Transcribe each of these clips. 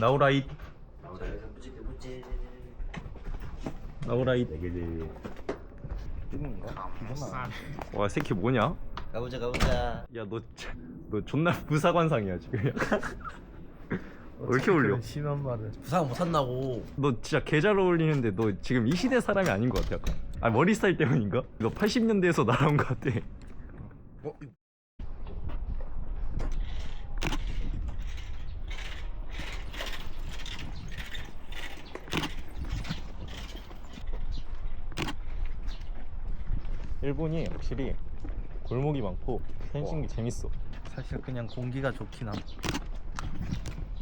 나오라잇 나오라잇 뜨는 거? 이거나. 와 새끼 뭐냐? 가보자 가보자 야너 너 존나 부사관상이야 지금 왜 이렇게 올려? 심한 말을. 부상 못 한다고 너 진짜 개 잘 어울리는데 너 지금 이 시대 사람이 아닌 것 같아 약간 아 머리 스타일 때문인가? 너 80년대에서 날아온 것 같아 어? 일본이 확실히 골목이 많고 펜싱이 재밌어. 사실 그냥 공기가 좋긴 함.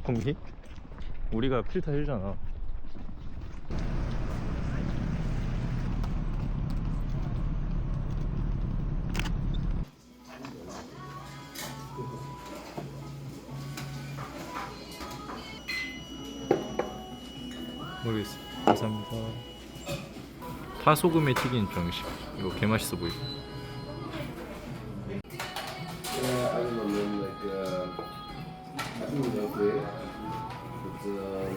공기? 우리가 필터 해주잖아. 모르겠어. 감사합니다. 파소금에 튀긴 정식 이거 개 맛있어 보이고 Yeah, I don't know, like, uh, I think it's okay. But, uh,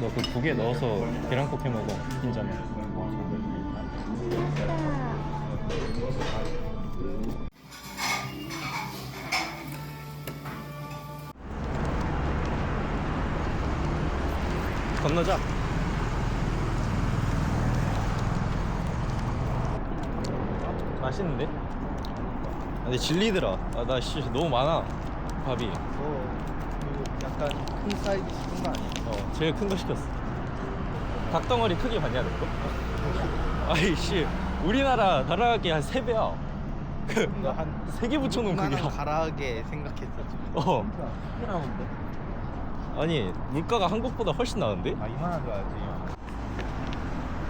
너그 두 개 넣어서 계란국 해 먹어 흰자만 건너자 맛있는데? 아, 근데 질리더라 아 나 씨 너무 많아 밥이 어, 이거 약간 큰 사이즈 시킨 거 아니야? 어, 제일 큰 거 시켰어. 닭덩어리 크기 봤냐, 너 거? 아이씨, 우리나라 나라하게 한 3배야. 그, 한 3개 붙여놓은 크기야. 가라하게 생각했어 지금. 어. 나오는데? 아니, 물가가 한국보다 훨씬 나은데? 아 이만한 줘야지.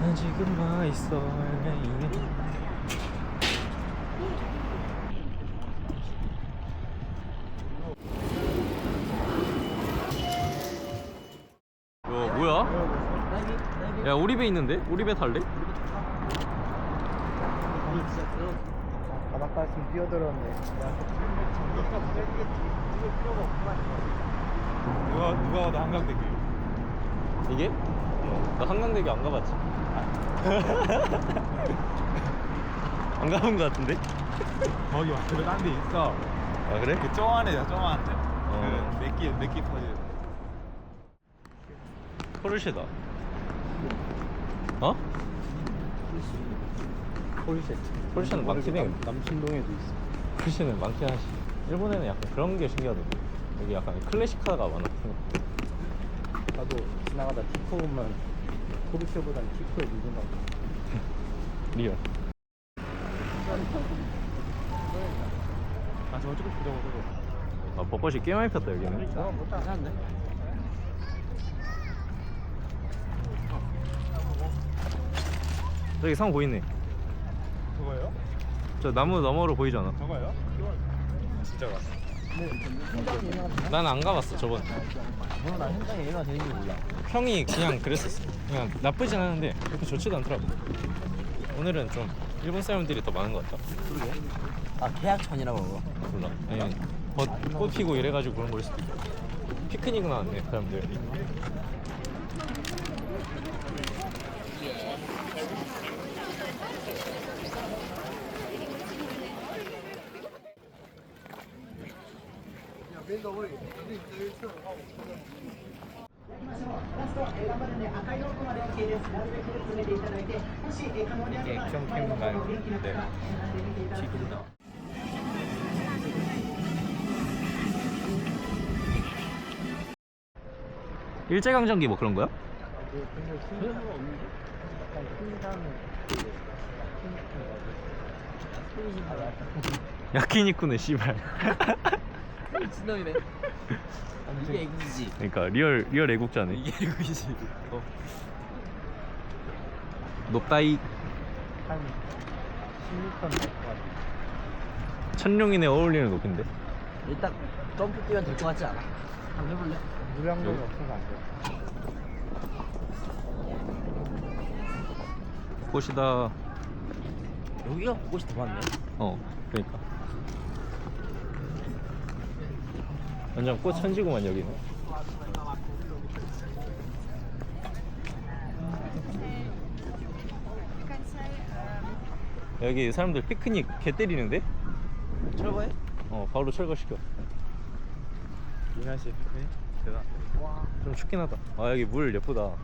난 지금 와 있어. 어, 뭐야? 야, 우리 배 있는데? 우리 배 탈래? 바닷가에 좀 뛰어들었네. 누가 누가 와도 한강대교. 이게? 나 한강대교 안 가봤지? 안 가본 것 같은데? 거기 완전 딴데 있어. 아 그래? 그 쪼만해요, 쪼만한데. 어. 그 몇끼 몇끼 퍼지. 포르쉐다 어? 폴쉐. 포르쉐는 많긴 해 남신동에도 있어. 포르쉐는 많긴 하지 일본에는 약간 그런 게 신기하던데 여기 약간 클래식카가 많아 나도 지나가다 티코 보면 포르쉐보단 티코에 같아. 리얼 아 저거 조금 저거 저거. 아 벚꽃이 꽤 많이 폈다 여기는 저거 못 따라하는데? 저기 상 보이네 저거요? 저 나무 너머로 보이잖아 저거요? 진짜 갔어. 난 안 가봤어 저번 오늘 나 현장에. 얘가 되는 줄 몰라. 평이 그냥 그랬었어. 그냥 나쁘진 않은데 그렇게 좋지도 않더라고. 오늘은 좀 일본 사람들이 더 많은 것 같다. 아 계약천이라고 그거? 몰라. 아니 벚- 꽃 피고 이래가지고 그런 걸 수도 있고. 피크닉 나왔네 사람들 이게 액션 캠인가요? 네 튀긴다 일제강점기 뭐 그런 거야? 야키니쿠는 씨발 미친놈이네 이게 애기지 그러니까 리얼 리얼 애국자네 이게 애기지 어. 높다이 한 16턴 될것 같아. 천룡인에 어울리는 높인데 일단 점프 뛰면 될 것 같지 않아? 한번 해볼래? 무량동이 없어서 안 돼. 꽃이다 여기가 곳이 더 많네 어 그러니까 완전 꽃 천지구만 여기는 여기 사람들 피크닉 개 때리는데? 철거해? 어 바로 철거시켜 이 날씨에 피크닉? 대단. 좀 춥긴 하다 아 여기 물 예쁘다 오.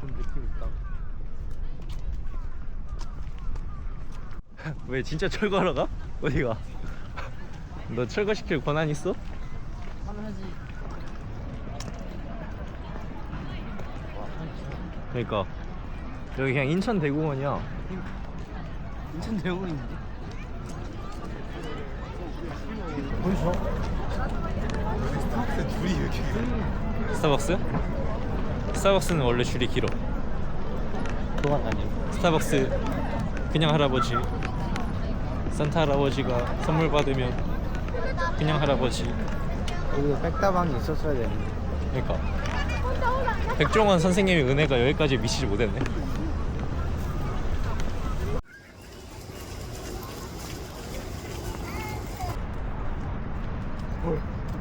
좀 느낌 있다. 왜 진짜 철거하러 가? 어디가? 너 철거시킬 권한 있어? 하면 하지. 그러니까 여기 그냥 인천 대공원이야 인천 대공원인데. 보이죠? 스타벅스 줄이 이렇게 스타벅스? 스타벅스는 원래 줄이 길어 그건 아니에요. 스타벅스 그냥 할아버지 산타 할아버지가 선물 받으면 그냥 할아버지 여기도 백다방이 있었어야 되는데. 그러니까 백종원 선생님의 은혜가 여기까지 미치지 못했네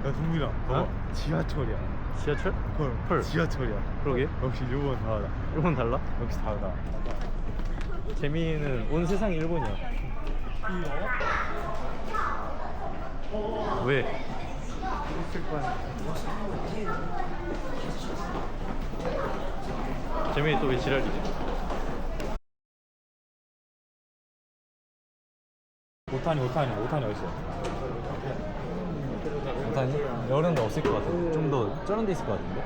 야 동민아, 봐봐. 어? 지하철이야. 지하철? 헐, 헐. 지하철이야. 그러게 역시 일본 다르다. 일본 달라? 역시 다르다. 재민이는 온 세상이 일본이야 왜? 있을 거야. 재민이 또 왜 지랄이지? 오타니, 오타니, 오타니 어디 있어? 일단 이런 데 없을 것 같아 좀 더 저런 데 있을 것 같은데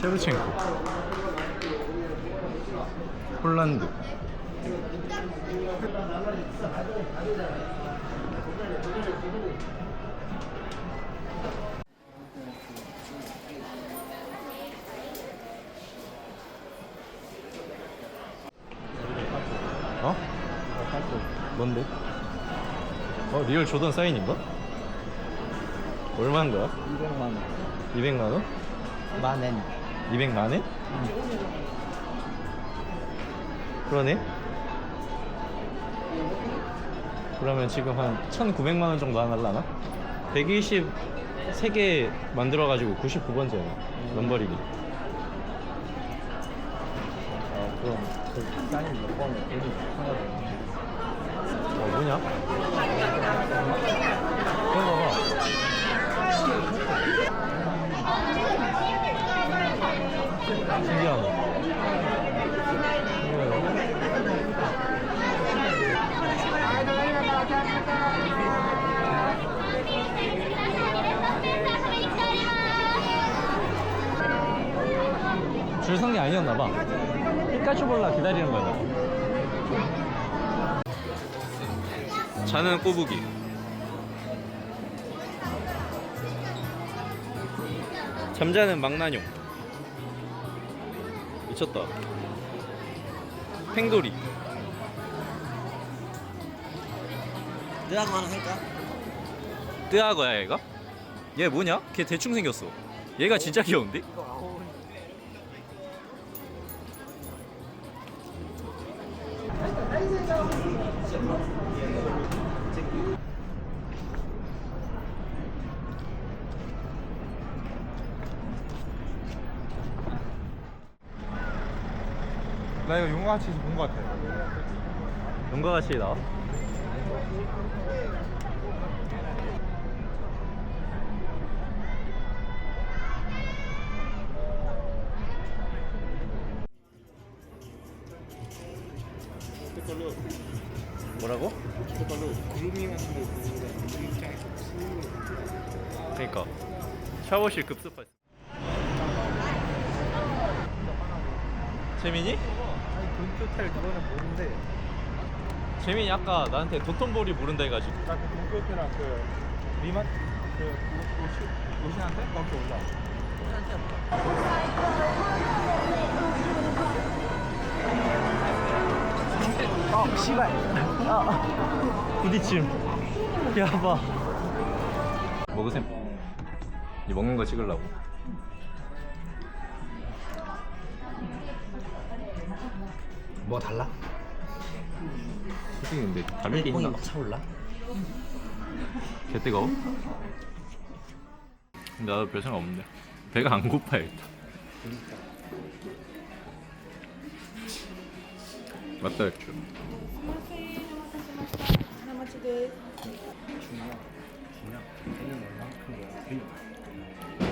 셰르첸코 폴란드 어? 뭔데? 어 리얼 조던 사인인가? 얼마인 거야? 200만 원. 200만 원? 만엔. 200만 원? 그러네. 그러면 지금 한 1,900만 원 정도 안 할라나? 123개 만들어가지고 99번째네. 넘버리기. 아, 그럼 그 사인 몇 번을 괜히 하나 어 뭐냐? 그런 거 봐. 신기하네. 신기하네. 줄선게 아니었나 봐. 피카츄 볼라 기다리는 거야. 자는 꼬부기. 잠자는 망나뇽. 미쳤다. 팽돌이. 내가 하나 할까? 뜨아거야 얘가? 얘 뭐냐? 걔 대충 생겼어. 얘가 진짜 귀여운데? 나 이거 용어같이 나와? 뭐라고? 그러니까 샤워실 급습할 재민이 아까 나한테 도톤보리 모른다 해가지고 나그 동교표랑 그 리만 그 오시 오시한테 거기 올라. 어, 씨발. 아, 부딪힘. 야, 봐. 먹으셈. 이 먹는 거 찍으려고. 뭐 달라? 튀기는데 가면이 뽕이 막 차올라? 개 뜨거워? 근데 나도 별 생각 없는데. 배가 안 고파 일단. 맞다 했죠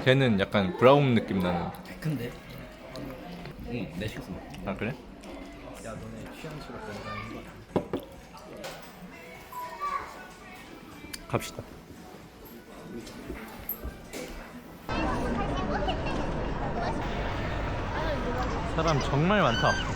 걔는 약간 브라운 느낌 나는. 근데? 응내 식스 아 그래? 야 너네 취향 치고 건강한 거 갑시다. 사람 정말 많다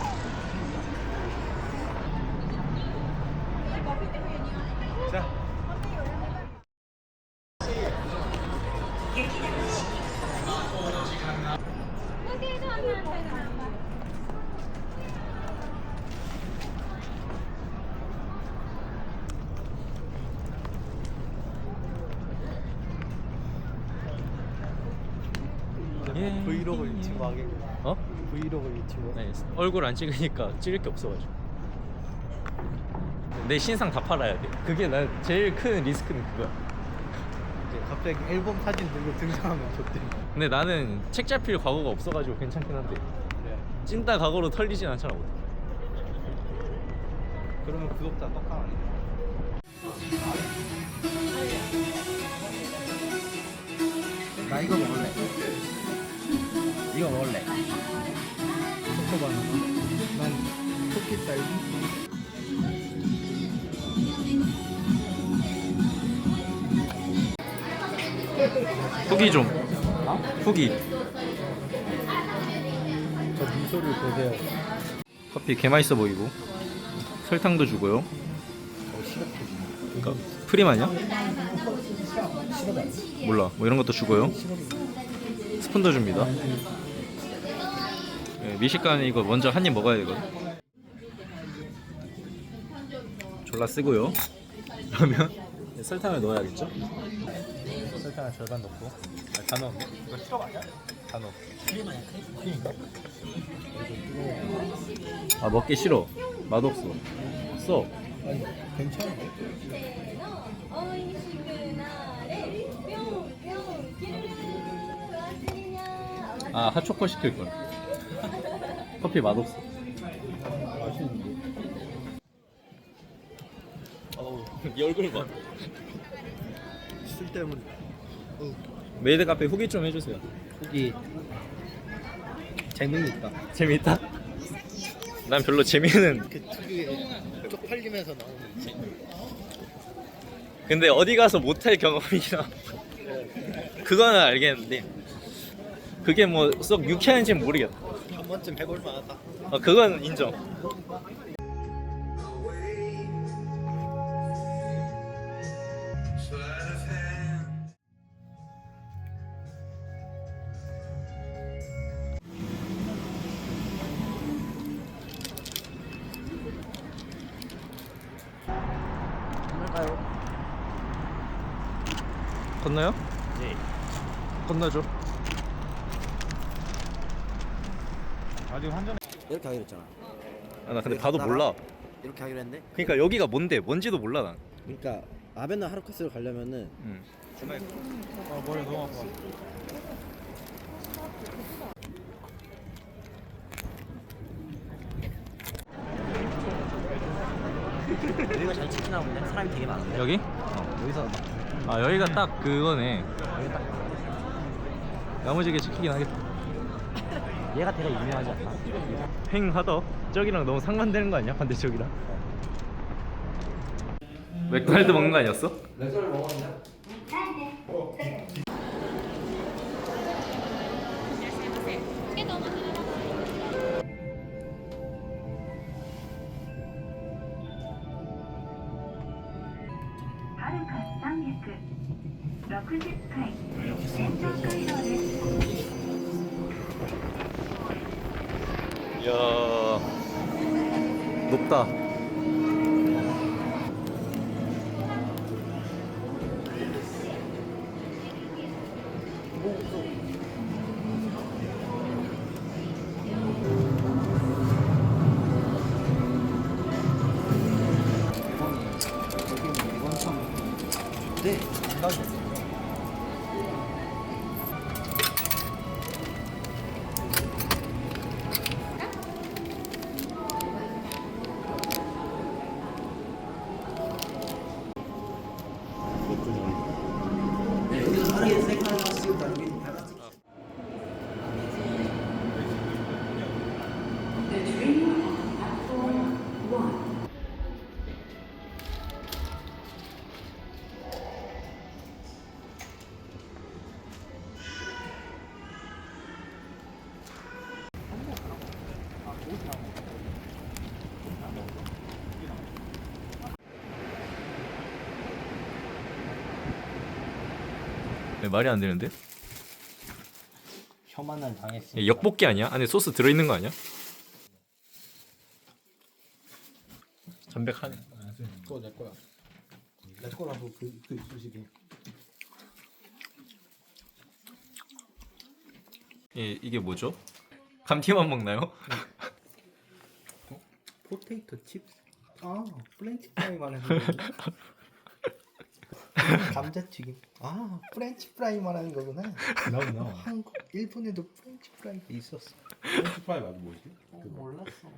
브이로그 유튜브 네, 얼굴 안 찍으니까 찍을 게 없어가지고. 내 신상 다 팔아야 돼. 그게 난 제일 큰 리스크는 그거야. 이제 갑자기 앨범 사진 들고 등장하면 좋대. 근데 나는 책 잡힐 과거가 없어가지고 괜찮긴 한데 그래 찐따 과거로 털리진 않잖아 그러면 구독자 안 돼. 나 이거 먹을래 이거 먹을래 초코바나나 난 토끼 딸기 후기 좀. 후기. 저 미소를 보세요. 커피 개 맛있어 보이고. 설탕도 주고요. 어 시럽도 주네 그러니까 프림 아니야? 몰라. 뭐 이런 것도 주고요. 스푼도 줍니다. 네, 미식가는 이거 먼저 한 입 먹어야 되거든. 졸라 쓰고요. 그러면 네, 설탕을 넣어야겠죠? 설탕을 절반 넣고 아, 다 넣었네? 이거 시럽 아니야? 다 넣어 크림 아니야 크림인가? 아 먹기 싫어 맛없어 써 아니 괜찮은데? 아 핫초코 시킬걸 커피 맛없어. 맛있는데? 네 얼굴 봐. 쓸데없는. 메이드 카페 후기 좀 해주세요. 고기. 재능있다. 재밌다? 난 별로 재미는 그 특유의 쪽팔리면서 나오는 근데 어디 가서 못할 경험이라 그거는 알겠는데 그게 뭐 썩 유쾌한지는 모르겠다. 한 번쯤 해볼 만하다 어, 그건 인정? 건너요? 네 건너죠 아직 환전해 이렇게 하기로 했잖아. 아, 나 근데 봐도 몰라. 이렇게 하기로 했는데 그러니까 여기가 뭔데? 뭔지도 몰라 난. 그러니까 아베나 하루카스를 가려면은 응. 아 머리 너무 아파. 여기가 잘 치키나 본데? 사람이 되게 많은데? 여기? 어, 여기서 막아 여기가 딱 그거네. 여기 딱 야무지게 지키긴 하겠다 얘가 되게 유명하지 않나? 횡하더 저기랑 너무 상반되는 거 아니야? 반대쪽이랑? 맥도날드 먹는 거 아니었어? 이 이야 높다 네, 감사합니다. 말이 안 되는데? 혐한날 당했어. 역복기 아니야? 안에 소스 들어있는 거 아니야? 담백하네. 그거 내 거야. 내 거라도 그, 그 소식이. 이, 이게 뭐죠? 감튀만 먹나요? 포테이토 칩스. 아, 프렌치 프라이 말하는 거. 감자튀김. 아, 프렌치 프라이 말하는 거구나. No, no. 한국, 일본에도 프렌치 프라이가 있었어. 프렌치 프라이 맞아 뭐지? 몰랐어.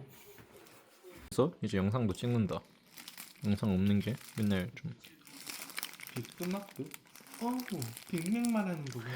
그래서 이제 영상도 찍는다. 영상 없는 게 맨날 좀 빅스마크? 어, 빅맥 말하는 거구나.